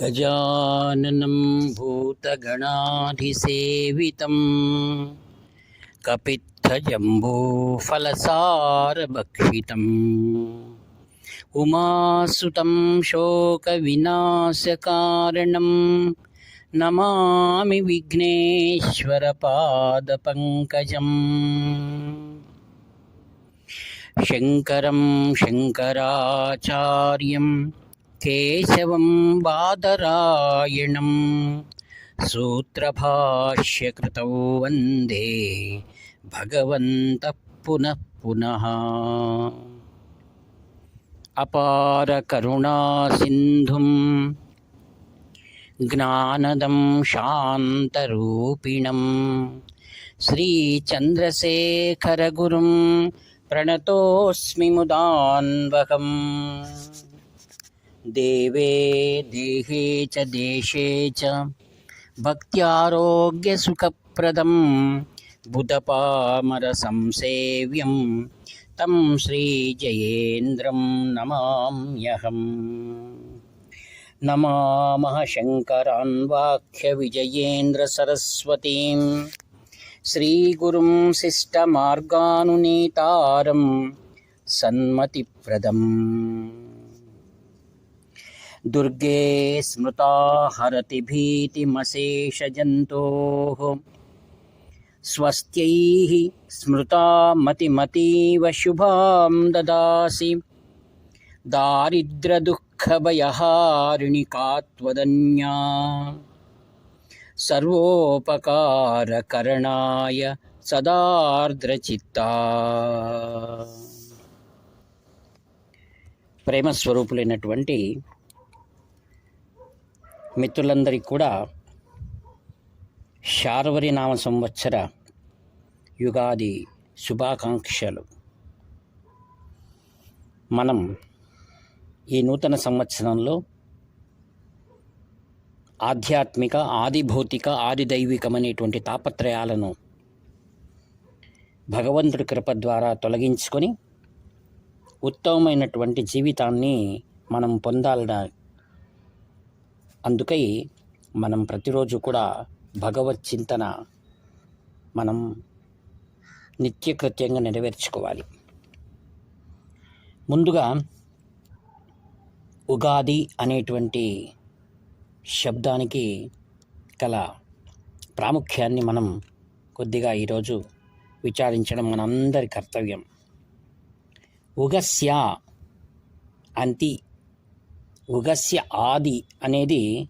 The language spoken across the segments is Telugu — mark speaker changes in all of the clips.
Speaker 1: गजाननं भूतगणाधिसेवितं कपित्थजम्बूफलसारभक्षितम् उमासुतं शोकविनाशकारणं नमामि विघ्नेश्वरपादपङ्कजम् शङ्करं शङ्कराचार्यं केशवं बादरायणं सूत्रभाष्यकृतौ वन्दे भगवन्तः पुनः पुनः अपारकरुणासिन्धुं ज्ञानदं शान्तरूपिणं श्रीचन्द्रशेखरगुरुं प्रणतोऽस्मि मुदान्वहम् देवे देहे च देशे च भक्त्यारोग्यसुखप्रदं बुधपामरसंसेव्यं तं श्रीजयेन्द्रं नमाम्यहम् नमामः शङ्करान् वाक्यविजयेन्द्रसरस्वतीं श्रीगुरुं शिष्टमार्गानुनीतारं सन्मतिप्रदम् दुर्गे स्मृता हरति भीतिमशेषजन्तोः स्वस्त्यैः स्मृता मतिमतीव शुभां ददासि दारिद्र्यदुःखभयहारिणि का त्वदन्या सर्वोपकारकरणाय సదార్ద్రచిత్తా ప్రేమ స్వరూపులైనటువంటి మిత్రులందరికీ కూడా శార్వరి నామ సంవత్సర యుగాది శుభాకాంక్షలు. మనం ఈ నూతన సంవత్సరంలో ఆధ్యాత్మిక ఆదిభౌతిక ఆదిదైవికమనేటువంటి తాపత్రయాలను భగవంతుడి కృప ద్వారా తొలగించుకొని ఉత్తమమైనటువంటి జీవితాన్ని మనం పొందాలన అందుకై మనం ప్రతిరోజు కూడా భగవత్ చింతన మనం నిత్యకృత్యంగా నెరవేర్చుకోవాలి. ముందుగా ఉగాది అనేటువంటి శబ్దానికి గల ప్రాముఖ్యాన్ని మనం కొద్దిగా ఈరోజు విచారించడం మనందరి కర్తవ్యం. ఉగస్య అంతి ఉగస్య ఆది అనేది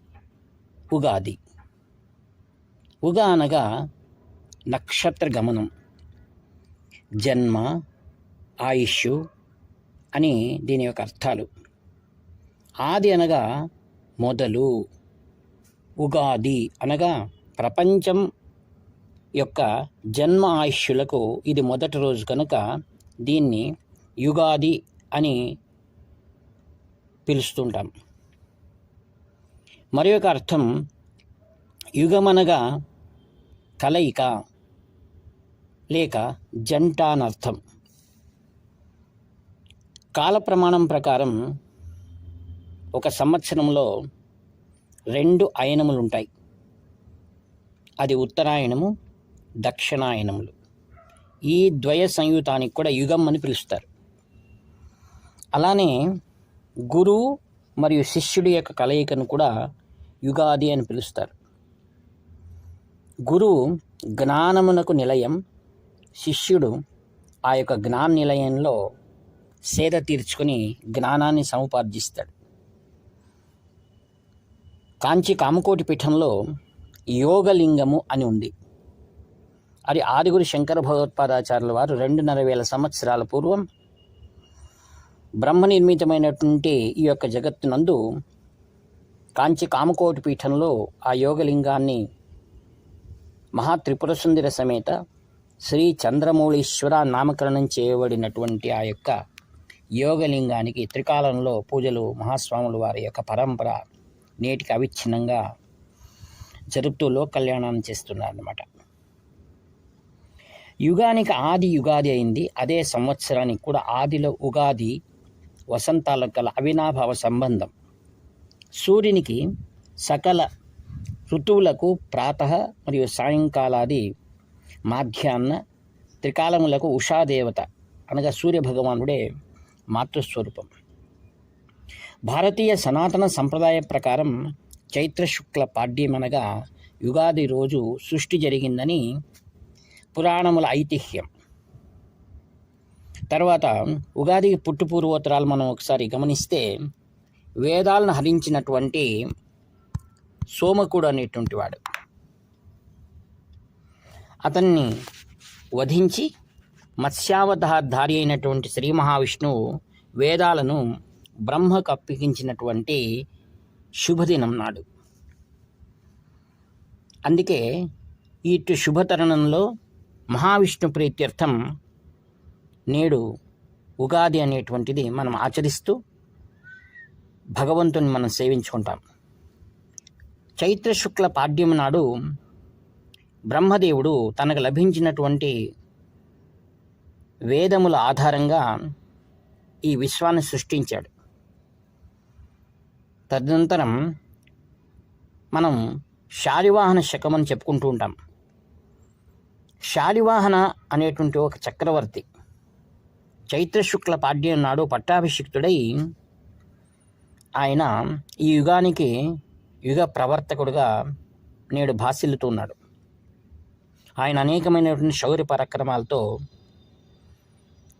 Speaker 1: ఉగాది. ఉగ అనగా నక్షత్ర గమనం. జన్మ ఆయుష్ అని దీని యొక్క అర్థాలు. ఆది అనగా మొదలు ఉగాది అనగా ప్రపంచం యొక్క జన్మ ఆయుష్యులకు ఇది మొదటి రోజు కనుక దీన్ని యుగాది అని పిలుస్తుంటాం. మరి ఒక అర్థం యుగమనగా కలయిక లేక జంట అనర్థం కాల ప్రమాణం ప్రకారం ఒక సంవత్సరంలో రెండు అయనములు ఉంటాయి అది ఉత్తరాయణము దక్షిణాయనములు. ఈ ద్వయ సంయుతానికి కూడా యుగం అని పిలుస్తారు. అలానే గురువు మరియు శిష్యుడి యొక్క కలయికను కూడా యుగాది అని పిలుస్తారు. గురువు జ్ఞానమునకు నిలయం శిష్యుడు ఆ యొక్క జ్ఞాన నిలయంలో సేద తీర్చుకొని జ్ఞానాన్ని సముపార్జిస్తాడు. కాంచి కామకోటి పీఠంలో యోగలింగము అని ఉంది. అది ఆదిగురు శంకర భగవత్పాదాచార్యుల వారు రెండున్నర వేల సంవత్సరాల పూర్వం బ్రహ్మ నిర్మితమైనటువంటి ఈ యొక్క జగత్తునందు కాంచి కామకోటి పీఠంలో ఆ యోగలింగాన్ని మహా త్రిపుర సుందర సమేత శ్రీ చంద్రమౌళీశ్వర నామకరణం చేయబడినటువంటి ఆ యొక్క యోగలింగానికి త్రికాలంలో పూజలు మహాస్వాములు వారి యొక్క పరంపర నేటికి అవిచ్ఛిన్నంగా జరుపుతూ లోక కళ్యాణాన్ని చేస్తున్నారన్నమాట. యుగానికి ఆది యుగాది అయింది. అదే సంవత్సరానికి కూడా ఆదిలో ఉగాది వసంతాలకు గల అవినాభావ సంబంధం. సూర్యునికి సకల ఋతువులకు ప్రాత మరియు సాయంకాలాది మాధ్యాహ్న త్రికాలములకు ఉషాదేవత అనగా సూర్యభగవానుడే మాతృస్వరూపం. భారతీయ సనాతన సంప్రదాయ ప్రకారం చైత్ర శుక్ల పాడ్యం అనగా యుగాది రోజు సృష్టి జరిగిందని పురాణముల ఐతిహ్యం. తర్వాత ఉగాది పుట్టుపూర్వోత్తరాలు మనం ఒకసారి గమనిస్తే వేదాలను హరించినటువంటి సోమకుడు అనేటువంటి వాడు. అతన్ని వధించి మత్స్యావతారధారి అయినటువంటి శ్రీ మహావిష్ణువు వేదాలను బ్రహ్మకు అప్పగించినటువంటి శుభదినం నాడు. అందుకే ఇటు శుభతరుణంలో మహావిష్ణు ప్రీత్యర్థం నేడు ఉగాది అనేటువంటిది మనం ఆచరిస్తూ భగవంతుని మనం సేవించుకుంటాం. చైత్ర శుక్ల పాడ్యం నాడు బ్రహ్మదేవుడు తనకు లభించినటువంటి వేదముల ఆధారంగా ఈ విశ్వాన్ని సృష్టించాడు. తదనంతరం మనం శాలివాహన శకం అని చెప్పుకుంటూ ఉంటాం. శాలివాహన అనేటువంటి ఒక చక్రవర్తి చైత్ర శుక్ల పాడ్యం నాడు పట్టాభిషిక్తుడై ఆయన ఈ యుగానికి యుగ ప్రవర్తకుడుగా నేడు భాసిల్లుతున్నాడు. ఆయన అనేకమైనటువంటి శౌర్య పరాక్రమాలతో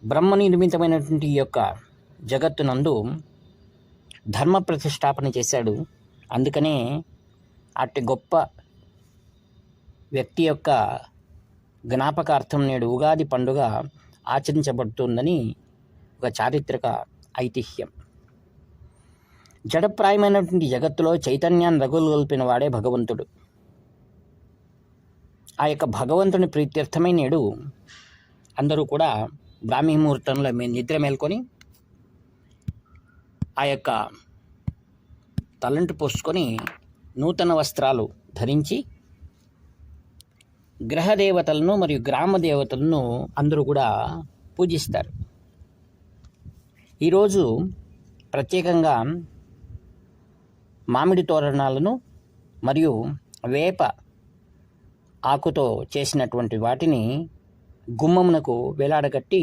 Speaker 1: బ్రహ్మ నిర్మితమైనటువంటి ఈ యొక్క జగత్తునందు ధర్మ ప్రతిష్టాపన చేశాడు. అందుకనే అట్టి గొప్ప వ్యక్తి యొక్క జ్ఞాపకార్థం నేడు ఉగాది పండుగ ఆచరించబడుతుందని ఒక చారిత్రక ఐతిహ్యం. జడప్రాయమైనటువంటి జగత్తులో చైతన్యాన్ని రగులుగొల్పిన వాడే భగవంతుడు. ఆ యొక్క భగవంతుని ప్రీత్యర్థమై నేడు అందరూ కూడా బ్రాహ్మీ ముహూర్తంలో మేము నిద్ర మేల్కొని ఆ యొక్క తలంటు పోసుకొని నూతన వస్త్రాలు ధరించి గ్రహ దేవతలను మరియు గ్రామ దేవతలను అందరూ కూడా పూజిస్తారు. ఈరోజు ప్రత్యేకంగా మామిడి తోరణాలను మరియు వేప ఆకుతో చేసినటువంటి వాటిని గుమ్మమునకు వేలాడగట్టి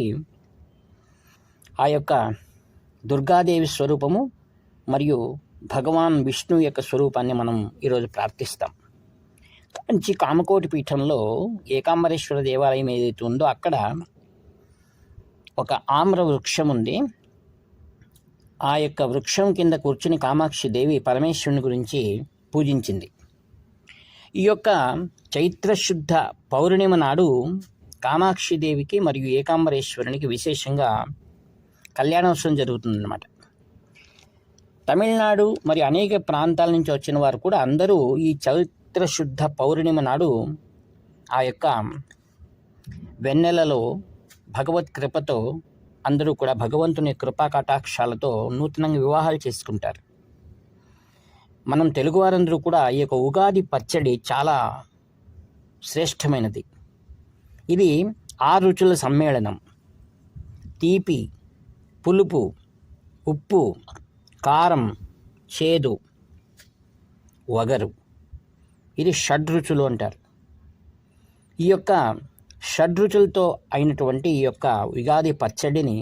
Speaker 1: ఆ యొక్క దుర్గాదేవి స్వరూపము మరియు భగవాన్ విష్ణు యొక్క స్వరూపాన్ని మనం ఈరోజు ప్రార్థిస్తాం. కంచి కామకోటి పీఠంలో ఏకాంబరేశ్వర దేవాలయం ఏదైతే ఉందో అక్కడ ఒక ఆమ్ర వృక్షం ఉంది. ఆ యొక్క వృక్షం కింద కూర్చుని కామాక్షి దేవి పరమేశ్వరుని గురించి పూజించింది. ఈ యొక్క చైత్రశుద్ధ పౌర్ణిమ నాడు కామాక్షి దేవికి మరియు ఏకాంబరేశ్వరునికి విశేషంగా కళ్యాణోత్సవం జరుగుతుందన్నమాట. తమిళనాడు మరియు అనేక ప్రాంతాల నుంచి వచ్చిన వారు కూడా అందరూ ఈ చైత్ర శుద్ధ పౌర్ణిమ నాడు ఆ యొక్క వెన్నెలలో భగవత్ కృపతో అందరూ కూడా భగవంతుని కృపా కటాక్షాలతో నూతనంగా వివాహాలు చేసుకుంటారు. మనం తెలుగువారందరూ కూడా ఈ యొక్క ఉగాది పచ్చడి చాలా శ్రేష్టమైనది. ఇది ఆ రుచుల సమ్మేళనం. తీపి పులుపు ఉప్పు కారం చేదు వగరు. ఇది షడ్రుచులు అంటారు. ఈ యొక్క షడ్రుచులతో అయినటువంటి ఈ యొక్క ఉగాది పచ్చడిని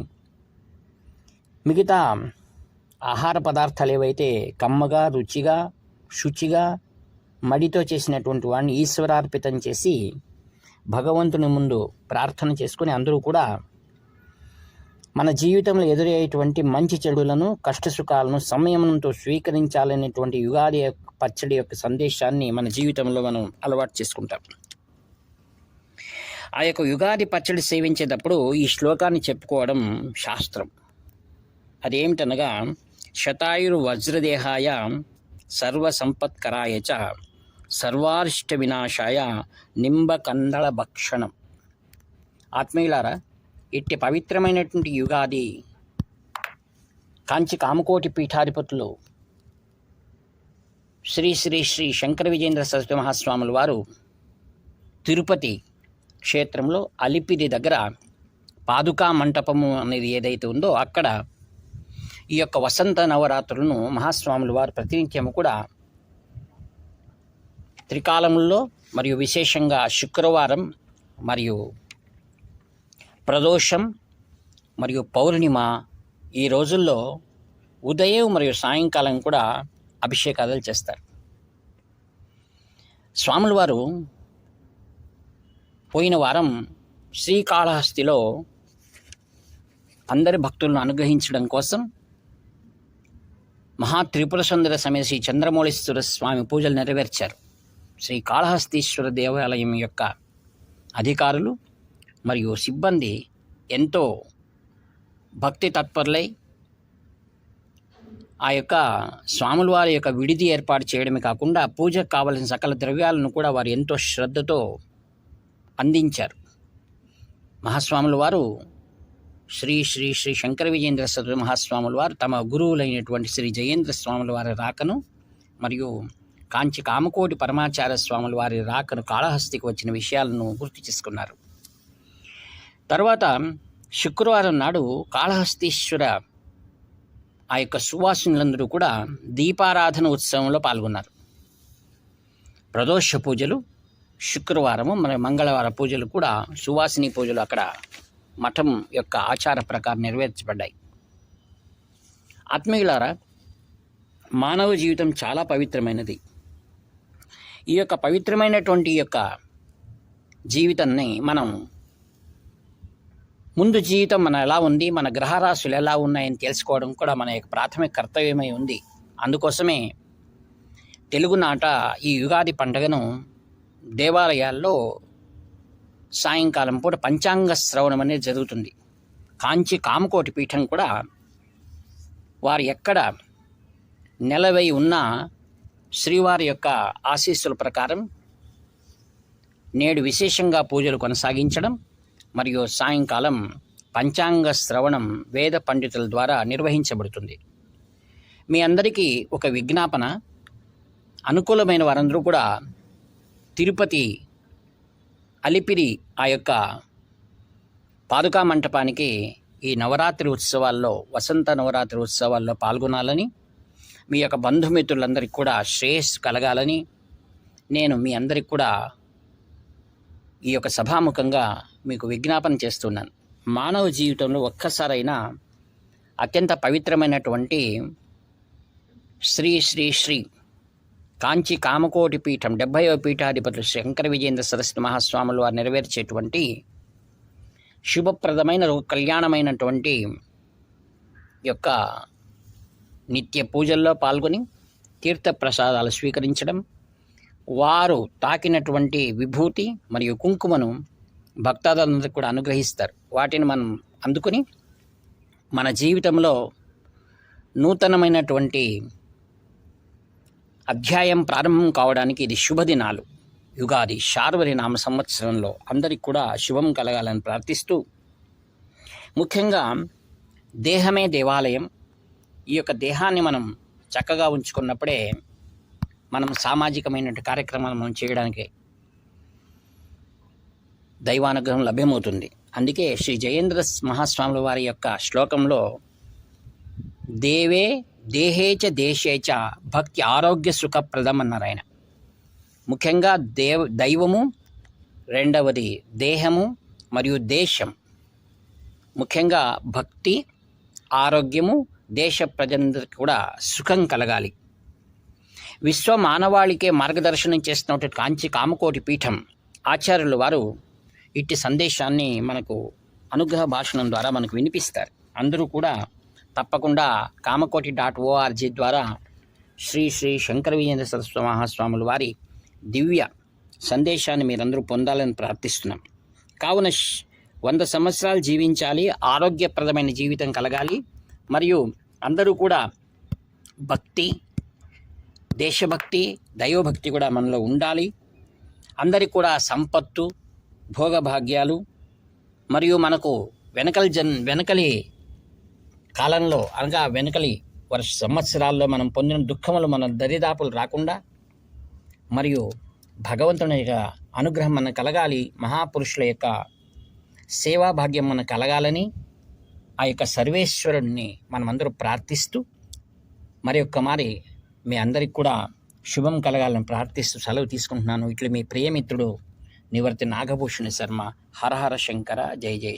Speaker 1: మిగతా ఆహార పదార్థాలు ఏవైతే కమ్మగా రుచిగా శుచిగా మడితో చేసినటువంటి వాడిని ఈశ్వరార్పితం చేసి భగవంతుని ముందు ప్రార్థన చేసుకుని అందరూ కూడా మన జీవితంలో ఎదురయ్యేటువంటి మంచి చెడులను కష్టసుఖాలను సంయమనంతో స్వీకరించాలనేటువంటి యుగాది పచ్చడి యొక్క సందేశాన్ని మన జీవితంలో మనం అలవాటు చేసుకుంటాం. ఆ యొక్క యుగాది పచ్చడి సేవించేటప్పుడు ఈ శ్లోకాన్ని చెప్పుకోవడం శాస్త్రం. అదేమిటనగా శతాయురు వజ్రదేహాయ సర్వసంపత్కరాయ చ సర్వారిష్ట వినాశాయ నింబకందళ భక్షణం. ఆత్మీయులారా ఇట్టి పవిత్రమైనటువంటి యుగాది కాంచి కామకోటి పీఠాధిపతులు శ్రీ శ్రీ శ్రీ శంకర విజేంద్ర సరస్వతి మహాస్వాముల వారు తిరుపతి క్షేత్రంలో అలిపిరి దగ్గర పాదుకా మంటపము అనేది ఏదైతే ఉందో అక్కడ ఈ యొక్క వసంత నవరాత్రులను మహాస్వాముల వారు ప్రతినిత్యము కూడా త్రికాలంలో మరియు విశేషంగా శుక్రవారం మరియు ప్రదోషం మరియు పౌర్ణిమ ఈ రోజుల్లో ఉదయం మరియు సాయంకాలం కూడా అభిషేకాలు చేస్తారు. స్వాముల వారు పోయిన వారం శ్రీకాళహస్తిలో అందరి భక్తులను అనుగ్రహించడం కోసం మహా త్రిపుర సుందర సమేత శ్రీ చంద్రమౌళీశ్వర స్వామి పూజలు నెరవేర్చారు. శ్రీ కాళహస్తీశ్వర దేవాలయం యొక్క అధికారులు మరియు సిబ్బంది ఎంతో భక్తి తత్పరులై ఆ యొక్క స్వాముల వారి యొక్క విడిది ఏర్పాటు చేయడమే కాకుండా పూజకు కావలసిన సకల ద్రవ్యాలను కూడా వారు ఎంతో శ్రద్ధతో అందించారు. మహాస్వాముల వారు శ్రీ శ్రీ శ్రీ శంకర విజేంద్ర సరస్వతి మహాస్వాముల వారు తమ గురువులైనటువంటి శ్రీ జయేంద్ర స్వాముల వారి రాకను మరియు కాంచి కామకోటి పరమాచార్య స్వాముల వారి రాకను కాళహస్తికి వచ్చిన విషయాలను గుర్తు చేసుకున్నారు. తర్వాత శుక్రవారం నాడు కాళహస్తీశ్వర ఆ యొక్క సువాసినులందరూ కూడా దీపారాధన ఉత్సవంలో పాల్గొన్నారు. ప్రదోష పూజలు శుక్రవారము మరి మంగళవార పూజలు కూడా సువాసిని పూజలు అక్కడ మఠం యొక్క ఆచార ప్రకారం నెరవేర్చబడ్డాయి. ఆత్మీయులారా మానవ జీవితం చాలా పవిత్రమైనది. ఈ యొక్క పవిత్రమైనటువంటి యొక్క జీవితాన్ని మనం ముందు జీవితం మన ఎలా ఉంది మన గ్రహరాశులు ఎలా ఉన్నాయని తెలుసుకోవడం కూడా మన యొక్క ప్రాథమిక కర్తవ్యమై ఉంది. అందుకోసమే తెలుగునాట ఈ యుగాది పండుగను దేవాలయాల్లో సాయంకాలం పూట పంచాంగ శ్రవణం అనేది జరుగుతుంది. కాంచి కామకోటి పీఠం కూడా వారు ఎక్కడ నెలవై ఉన్న శ్రీవారి యొక్క ఆశీస్సుల ప్రకారం నేడు విశేషంగా పూజలు కొనసాగించడం మరియు సాయంకాలం పంచాంగ శ్రవణం వేద పండితుల ద్వారా నిర్వహించబడుతుంది. మీ అందరికీ ఒక విజ్ఞాపన. అనుకూలమైన వారందరూ కూడా తిరుపతి అలిపిరి ఆ యొక్క పాదుకా మంటపానికి ఈ నవరాత్రి ఉత్సవాల్లో వసంత నవరాత్రి ఉత్సవాల్లో పాల్గొనాలని మీ యొక్క బంధుమిత్రులందరికీ కూడా శ్రేయస్సు కలగాలని నేను మీ అందరికి కూడా ఈ యొక్క సభాముఖంగా మీకు విజ్ఞాపన చేస్తున్నాను. మానవ జీవితంలో ఒక్కసారైనా అత్యంత పవిత్రమైనటువంటి శ్రీ శ్రీ శ్రీ కాంచి కామకోటి పీఠం డెబ్భైవ పీఠాధిపతులు శంకర విజేంద్ర సరస్వతి మహాస్వాములు వారు నెరవేర్చేటువంటి శుభప్రదమైన కళ్యాణమైనటువంటి యొక్క నిత్య పూజల్లో పాల్గొని తీర్థప్రసాదాలు స్వీకరించడం వారు తాకినటువంటి విభూతి మరియు కుంకుమను భక్తాదులందరికీ కూడా అనుగ్రహిస్తారు. వాటిని మనం అందుకుని మన జీవితంలో నూతనమైనటువంటి అధ్యాయం ప్రారంభం కావడానికి ఇది శుభదినాలు. యుగాది శార్వరి నామ సంవత్సరంలో అందరికి కూడా శుభం కలగాలని ప్రార్థిస్తూ ముఖ్యంగా దేహమే దేవాలయం. ఈ యొక్క దేహాన్ని మనం చక్కగా ఉంచుకున్నప్పుడే మనం సామాజికమైనటువంటి కార్యక్రమాలు మనం చేయడానికి దైవానుగ్రహం లభ్యమవుతుంది. అందుకే శ్రీ జయేంద్ర మహాస్వాముల వారి యొక్క శ్లోకంలో దేవే దేహేచ దేశేచ భక్తి ఆరోగ్య సుఖప్రదం అన్నారు ఆయన. ముఖ్యంగా దేవ దైవము రెండవది దేహము మరియు దేశం. ముఖ్యంగా భక్తి ఆరోగ్యము దేశ ప్రజలందరికీ కూడా సుఖం కలగాలి. విశ్వ మానవాళికే మార్గదర్శనం చేస్తున్నటువంటి కాంచి కామకోటి పీఠం ఆచార్యులు వారు ఇట్టి సందేశాన్ని మనకు అనుగ్రహ భాషణం ద్వారా మనకు వినిపిస్తారు. అందరూ కూడా తప్పకుండా కామకోటి డాట్ ఓఆర్జీ ద్వారా శ్రీ శ్రీ శంకర విజేంద్ర సరస్వ మహాస్వాముల వారి దివ్య సందేశాన్ని మీరందరూ పొందాలని ప్రార్థిస్తున్నాం. కావున వంద సంవత్సరాలు జీవించాలి ఆరోగ్యప్రదమైన జీవితం కలగాలి మరియు అందరూ కూడా భక్తి దేశభక్తి దైవభక్తి కూడా మనలో ఉండాలి. అందరికి కూడా సంపత్తు భోగభాగ్యాలు మరియు మనకు వెనకలి జన్ వెనకలి కాలంలో అనగా వెనకలి వర్ష సంవత్సరాల్లో మనం పొందిన దుఃఖములు మన దరిదాపులు రాకుండా మరియు భగవంతుని యొక్క అనుగ్రహం మనకు కలగాలి మహాపురుషుల యొక్క సేవా భాగ్యం మనకు కలగాలని ఆ యొక్క సర్వేశ్వరుణ్ణి మనమందరూ ప్రార్థిస్తూ మరి ఒక్క మారి మీ అందరికి కూడా శుభం కలగాలని ప్రార్థిస్తూ సెలవు తీసుకుంటున్నాను. ఇట్లు మీ ప్రియమిత్రుడు నివర్తి నాగభూషణ శర్మ హరహర శంకర జై జై